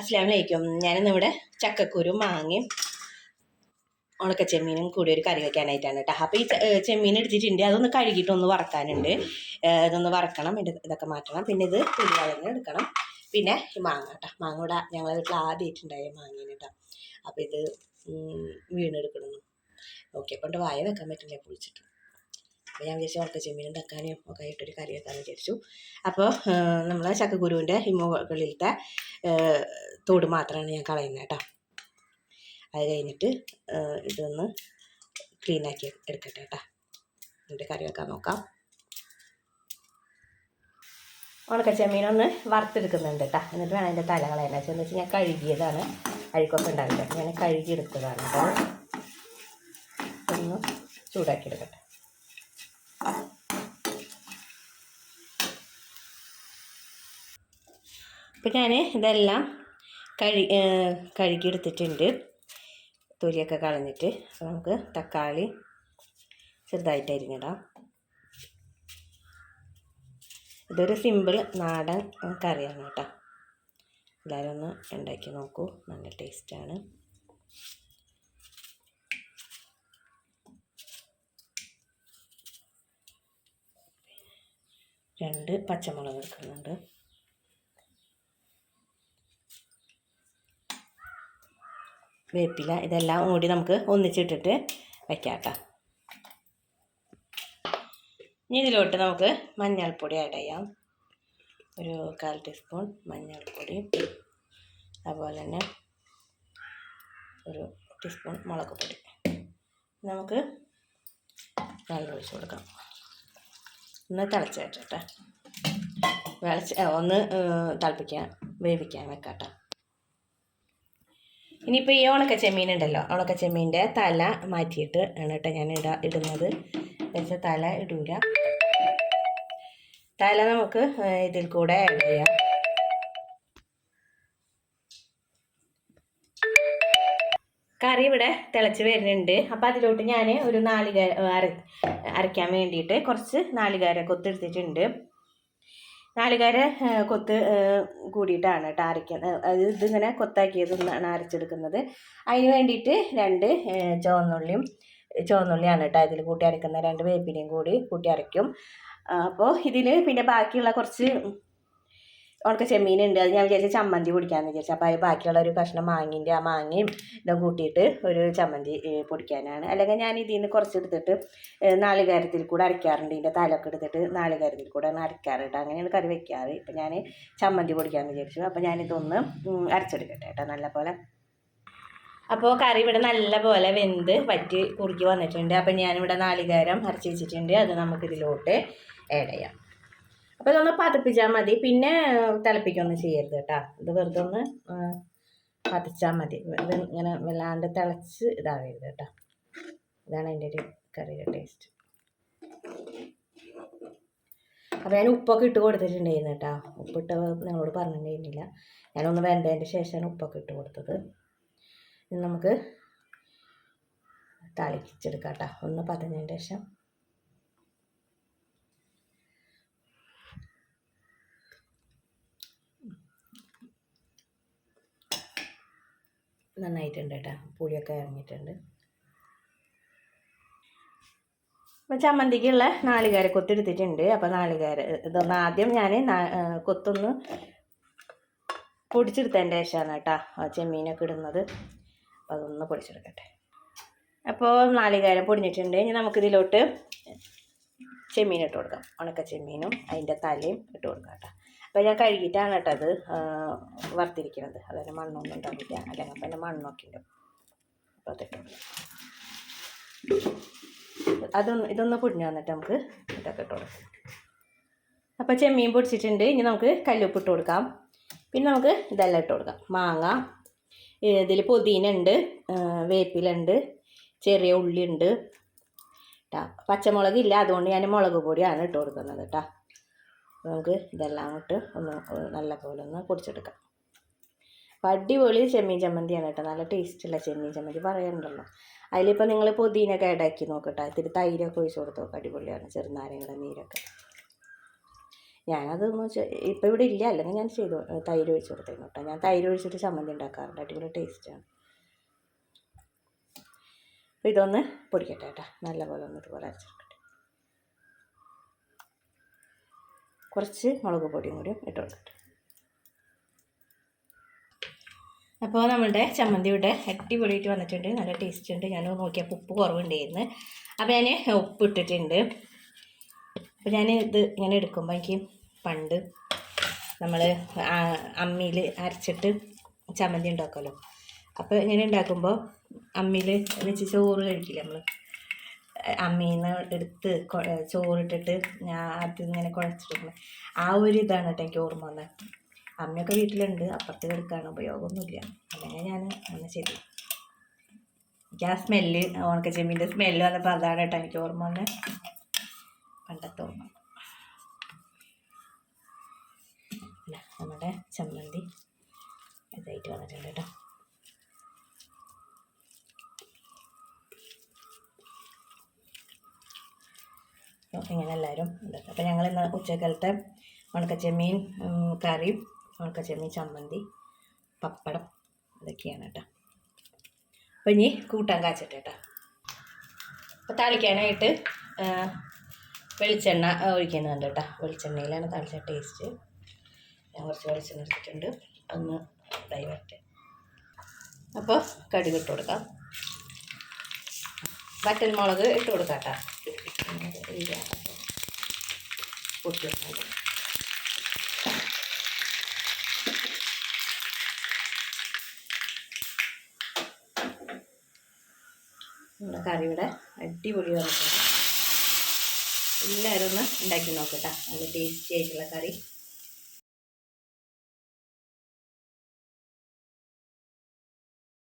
അസ്ലാം വലൈക്കും ഞാനിന്ന് ഇവിടെ ചക്കക്കുരു മാങ്ങയും ഉണക്ക ചെമ്മീനും കൂടി ഒരു കറി വെക്കാനായിട്ടാണ് കേട്ടോ. അപ്പോൾ ഈ ചെമ്മീൻ എടുത്തിട്ടുണ്ട് അതൊന്ന് കഴുകിയിട്ട് ഒന്ന് വറക്കാനുണ്ട് ഇതൊന്ന് വറക്കണം ഇതൊക്കെ മാറ്റണം. പിന്നെ ഇത് പുളിയാളങ്ങ് എടുക്കണം. പിന്നെ ഈ മാങ്ങ കേട്ടോ. മാങ്ങ ഇവിടെ ഞങ്ങളെ വീട്ടിൽ ആദ്യമായിട്ടുണ്ടായ മാങ്ങയാണ് കേട്ടോ. അപ്പോൾ ഇത് വീണെടുക്കണം ഓക്കെ നോക്കിയപ്പോൾ വായ വെക്കാൻ പറ്റില്ല പൊളിച്ചിട്ട് ഞാൻ വിചാരിച്ചു ഉണക്ക ചെമ്മീനും തക്കാളിയും ഒക്കെ ആയിട്ടൊരു കറി വെക്കാമെന്ന് വിചാരിച്ചു. അപ്പോൾ നമ്മൾ ചക്കക്കുരുവിന്റെ ഈ തോട് മാത്രമാണ് ഞാൻ കളയുന്നത് കേട്ടോ അത് കഴിഞ്ഞിട്ട് ഇതൊന്ന് ക്ലീനാക്കി എടുക്കട്ടെ കേട്ടോ എന്നിട്ട് കറി വെക്കാൻ നോക്കാം. ഉണക്ക ചെമ്മീനൊന്ന് വറുത്തെടുക്കുന്നുണ്ട് കേട്ടോ എന്നിട്ട് വേണം അതിന്റെ തല കളയാൻ. എന്ന് വെച്ചാൽ ഞാൻ കഴുകിയതാണ്. അഴുക്കൊക്കെ ഉണ്ടാവില്ല. ഞാൻ കഴുകിയെടുത്തതാണ് കേട്ടോ ഒന്ന് ചൂടാക്കി എടുക്കട്ടെ. അപ്പം ഞാൻ ഇതെല്ലാം കഴി കഴുകിയെടുത്തിട്ടുണ്ട്. തൊലിയൊക്കെ കളഞ്ഞിട്ട്. അപ്പോൾ നമുക്ക് തക്കാളി ചെറുതായിട്ട് അരിഞ്ഞിടാം. ഇതൊരു സിമ്പിൾ നാടൻ കറിയാണ് കേട്ടോ. എല്ലാവരും ഒന്ന് ഉണ്ടാക്കി നോക്കൂ. നല്ല ടേസ്റ്റാണ്. രണ്ട് പച്ചമുളക് എടുക്കുന്നുണ്ട്. വേപ്പില ഇതെല്ലാം കൂടി നമുക്ക് ഒന്നിച്ചിട്ടിട്ട് വയ്ക്കാം ഇനി ഇതിലോട്ട് നമുക്ക് മഞ്ഞൾപ്പൊടി ആഡ് ചെയ്യാം. ഒരു കാൽ ടീസ്പൂൺ മഞ്ഞൾപ്പൊടി അതുപോലെ തന്നെ ഒരു ടീസ്പൂൺ മുളക് പൊടി നമുക്ക് വെള്ളം കൊടുക്കാം. ഒന്ന് തിളച്ച് വെച്ചോട്ടെ വിളച്ച് ഒന്ന് തിളപ്പിക്കാൻ വേവിക്കാൻ വെക്കാം കേട്ടോ ഇനിയിപ്പോൾ ഈ ഉണക്ക ചെമ്മീൻ ഉണ്ടല്ലോ ഉണക്ക ചെമ്മീന്റെ തല മാറ്റിയിട്ട് ആണ് കേട്ടോ ഞാൻ ഇട ഇടുന്നത്. വെച്ചാൽ തല ഇടൂല. തല നമുക്ക് ഇതിൽ കൂടെ ആഡ് ചെയ്യാം. കറി ഇവിടെ തിളച്ച് വരുന്നുണ്ട്. അപ്പോൾ അതിലോട്ട് ഞാൻ ഒരു നാളികേര അര അരയ്ക്കാൻ വേണ്ടിയിട്ട് കുറച്ച് നാളികേര കൊത്തെടുത്തിട്ടുണ്ട് നാളികേര ഏ, കൊത്ത് കൂടിയിട്ടാണ് കേട്ടോ അരയ്ക്കുന്നത് ഇതിങ്ങനെ കൊത്താക്കിയത് ഒന്നാണ് അരച്ചെടുക്കുന്നത്. അതിന് വേണ്ടിയിട്ട് രണ്ട് ചുവന്നുള്ളിയും ചുവന്നുള്ളിയാണ് കേട്ടോ ഇതിൽ കൂട്ടി അരക്കുന്ന രണ്ട് വേപ്പിലയും കൂടി കൂട്ടി അരയ്ക്കും അപ്പോൾ ഇതിൽ പിന്നെ ബാക്കിയുള്ള കുറച്ച് ഉണക്ക ചെമ്മീനുണ്ട്. അത് ഞാൻ വിചാരിച്ച ചമ്മന്തി പൊടിക്കാമെന്ന് വിചാരിച്ചു. അപ്പോൾ അത് ബാക്കിയുള്ള ഒരു കഷ്ണം മാങ്ങിന്റെ ആ മാങ്ങയും ഇതും കൂട്ടിയിട്ട് ഒരു ചമ്മന്തി പൊടിക്കാനാണ്. അല്ലെങ്കിൽ ഞാൻ ഇതിൽ നിന്ന് കുറച്ച് എടുത്തിട്ട് നാല് നാളികേരത്തിൽ കൂടെ അരയ്ക്കാറുണ്ട്. ഇതിന്റെ തലൊക്കെ എടുത്തിട്ട് നാളികേരത്തിൽ കൂടെ ആണ് അരയ്ക്കാറുണ്ട്. അങ്ങനെയാണ് കറി വെക്കാറ്. ഇപ്പം ഞാൻ ചമ്മന്തി പൊടിക്കാമെന്ന് വിചാരിച്ചു. അപ്പോൾ ഞാനിതൊന്ന് അരച്ചെടുക്കട്ടെ കേട്ടോ നല്ല പോലെ അപ്പോൾ കറി ഇവിടെ നല്ല പോലെ വെന്ത് വറ്റി കുറുക്കി വന്നിട്ടുണ്ട്. അപ്പം ഞാനിവിടെ നാളികേരം അരച്ച് വെച്ചിട്ടുണ്ട്. അത് നമുക്കിതിലോട്ട് ആഡ് ചെയ്യാം. അപ്പോൾ ഇതൊന്ന് പതപ്പിച്ചാൽ മതി. പിന്നെ തിളപ്പിക്കൊന്നും ചെയ്യരുത് കേട്ടോ. ഇത് വെറുതെ ഒന്ന് പതച്ചാൽ മതി. ഇത് ഇങ്ങനെ വല്ലാണ്ട് തിളച്ച് ഇതാവരുത് കേട്ടോ. ഇതാണ് എന്റെ ഒരു കറിയുടെ ടേസ്റ്റ്. അപ്പോൾ ഞാൻ ഉപ്പൊക്കെ ഇട്ട് കൊടുത്തിട്ടുണ്ടായിരുന്നു കേട്ടോ. ഉപ്പിട്ട് നിങ്ങളോട് പറഞ്ഞിട്ടുണ്ടായിരുന്നില്ല. ഞാനൊന്ന് വെന്തതിന്റെ ശേഷമാണ് ഉപ്പൊക്കെ ഇട്ട് കൊടുത്തത്. നമുക്ക് തളിച്ചെടുക്കാം കേട്ടോ. ഒന്ന് പതഞ്ഞതിന് ശേഷം. നന്നായിട്ടുണ്ട് കേട്ടോ പുളിയൊക്കെ ഇറങ്ങിയിട്ടുണ്ട്. അപ്പം ചമ്മന്തിക്കുള്ള നാളികേര കൊത്തെടുത്തിട്ടുണ്ട് അപ്പോൾ നാളികേര ഇതൊന്ന് ആദ്യം ഞാൻ കൊത്തൊന്ന് പൊടിച്ചെടുത്തതിന്റെ ശേഷമാണ് കേട്ടോ ചെമ്മീനൊക്കെ ഇടുന്നത്. അപ്പോൾ അതൊന്ന് പൊടിച്ചെടുക്കട്ടെ. അപ്പോൾ നാളികേരം പൊടിഞ്ഞിട്ടുണ്ട്. ഇനി നമുക്കിതിലോട്ട് ചെമ്മീൻ ഇട്ട് കൊടുക്കാം. ഉണക്ക ചെമ്മീനും അതിന്റെ തലയും ഇട്ട് കൊടുക്കാം കേട്ടോ അപ്പോൾ ഞാൻ കഴുകിയിട്ടാണ് കേട്ടത് വറുത്തിരിക്കുന്നത് അതിന് മണ്ണൊന്നും ഉണ്ടാവില്ല. അല്ലെങ്കിൽ അപ്പം എന്റെ മണ്ണൊക്കെ ഉണ്ട് അപ്പോൾ അതൊന്ന് ഇതൊന്ന് പൊടിഞ്ഞ് വന്നിട്ട് നമുക്ക് ഇതൊക്കെ ഇട്ട് കൊടുക്കാം. അപ്പോൾ ചെമ്മീൻ പൊടിച്ചിട്ടുണ്ട്. ഇനി നമുക്ക് കല്ലുപ്പ് ഇട്ട് കൊടുക്കാം. പിന്നെ നമുക്ക് ഇതെല്ലാം ഇട്ട് കൊടുക്കാം. മാങ്ങ ഇതിൽ പുതിന ഉണ്ട് വേപ്പിലുണ്ട് ചെറിയ ഉള്ളി ഉണ്ട്. കേട്ടോ പച്ചമുളക് ഇല്ല. അതുകൊണ്ട് ഞാൻ മുളക് പൊടിയാണ് ഇട്ട് കൊടുക്കുന്നത് കേട്ടോ നമുക്ക് ഇതെല്ലാം ഇട്ട് ഒന്ന് നല്ല പോലെ ഒന്ന് പൊടിച്ചെടുക്കാം. അപ്പോൾ അടിപൊളി ചെമ്മീൻ ചമ്മന്തിയാണ് കേട്ടോ. നല്ല ടേസ്റ്റുള്ള ചെമ്മീൻ ചമ്മന്തി പറയാനുണ്ടല്ലോ അതിലിപ്പോൾ നിങ്ങൾ പുതിനൊക്കെ ഇടയ്ക്ക് നോക്കട്ടെ. ഇത്തിരി തൈരൊക്കെ ഒഴിച്ച് കൊടുത്ത് നോക്കാം. അടിപൊളിയാണ്. ചെറുനാരങ്ങളുടെ നീരൊക്കെ. ഞാനത് ഇപ്പോൾ ഇവിടെ ഇല്ല. അല്ലെങ്കിൽ ഞാൻ ചെയ്തു തൈര് ഒഴിച്ച് കൊടുത്തേന്നു കേട്ടോ. ഞാൻ തൈര് ഒഴിച്ചിട്ട് ചമ്മന്തി ഉണ്ടാക്കാറുണ്ട്. അടിപൊളി ടേസ്റ്റാണ് അപ്പോൾ ഇതൊന്ന് പൊടിക്കട്ടെ കേട്ടോ. നല്ലപോലെ ഒന്ന് ഇതുപോലെ അരച്ചെടുക്കട്ടെ കുറച്ച് മുളക് പൊടിയും കൂടി ഇട്ട് കൊടുക്കട്ടെ അപ്പോൾ നമ്മളുടെ ചമ്മന്തിയുടെ അടിപൊളിയായിട്ട് വന്നിട്ടുണ്ട്. നല്ല ടേസ്റ്റ് ഉണ്ട്. ഞാൻ നോക്കിയപ്പോൾ ഉപ്പ് കുറവുണ്ടായിരുന്നു. അപ്പോൾ ഞാൻ ഉപ്പ് ഇട്ടിട്ടുണ്ട്. അപ്പോൾ ഞാൻ ഇത് ഇങ്ങനെ എടുക്കുമ്പോൾ എനിക്ക് പണ്ട് നമ്മൾ അമ്മിയിൽ അരച്ചിട്ട് ചമ്മന്തി ഉണ്ടാക്കുമല്ലോ. അപ്പോൾ ഇങ്ങനെ ഉണ്ടാക്കുമ്പോൾ അമ്മിയിൽ വെച്ച് ചോറ് കഴിക്കില്ല നമ്മൾ? അമ്മിയിൽ നിന്ന് എടുത്ത് ചോറിട്ടിട്ട് ഞാൻ അത് ഇങ്ങനെ കുഴച്ചിട്ടുണ്ട് ആ ഒരു ഇതാണ് കേട്ടോ എനിക്ക് ഓർമ്മ വന്നത്. അമ്മയൊക്കെ വീട്ടിലുണ്ട് അപ്പുറത്ത് കിടക്കാണ് ഉപയോഗമൊന്നുമില്ല. അങ്ങനെ ഞാൻ അങ്ങനെ ചെയ്തു. എനിക്ക് ആ സ്മെല്ല് ഉണക്ക ചെമ്മീന്റെ സ്മെല്ല് വന്നപ്പോൾ അതാണ് കേട്ടോ എനിക്ക് ഓർമ്മ വന്നത്. പണ്ടത്തെ ഓർമ്മ. നമ്മുടെ ചമ്മന്തി ഇതായിട്ട് വന്നിട്ടുണ്ട് കേട്ടോ. ഇങ്ങനെ എല്ലാവരും ഉണ്ടാക്കും അപ്പോൾ ഞങ്ങൾ ഇന്ന് ഉച്ചക്കാലത്തെ ഉണക്കച്ചെമ്മീൻ കറി ഉണക്കച്ചെമ്മീൻ ചമ്മന്തി പപ്പടം ഇതൊക്കെയാണ് കേട്ടോ അപ്പോൾ ഇനി കൂട്ടാൻ കാച്ചട്ടെ കേട്ടോ അപ്പോൾ താളിക്കാനായിട്ട് വെളിച്ചെണ്ണ ഒഴിക്കുന്നുണ്ട് കേട്ടോ വെളിച്ചെണ്ണയിലാണ് താളിച്ച ടേസ്റ്റ് ഞാൻ കുറച്ച് വെളിച്ചെണ്ണ എടുത്തിട്ടുണ്ട്. ഒന്ന് ഇതായി അപ്പോൾ കടി ഇട്ട് കൊടുക്കാം. വറ്റൽ മുളക് ഇട്ട് കൊടുക്കാം കേട്ടോ പൊട്ടി വെക്കാം. നമ്മുടെ കറിയുടെ അടിപൊളി വന്നിട്ടുണ്ട് എല്ലാവരും ഒന്ന് ഉണ്ടാക്കി നോക്കട്ടെ നല്ല ടേസ്റ്റി ആയിട്ടുള്ള കറി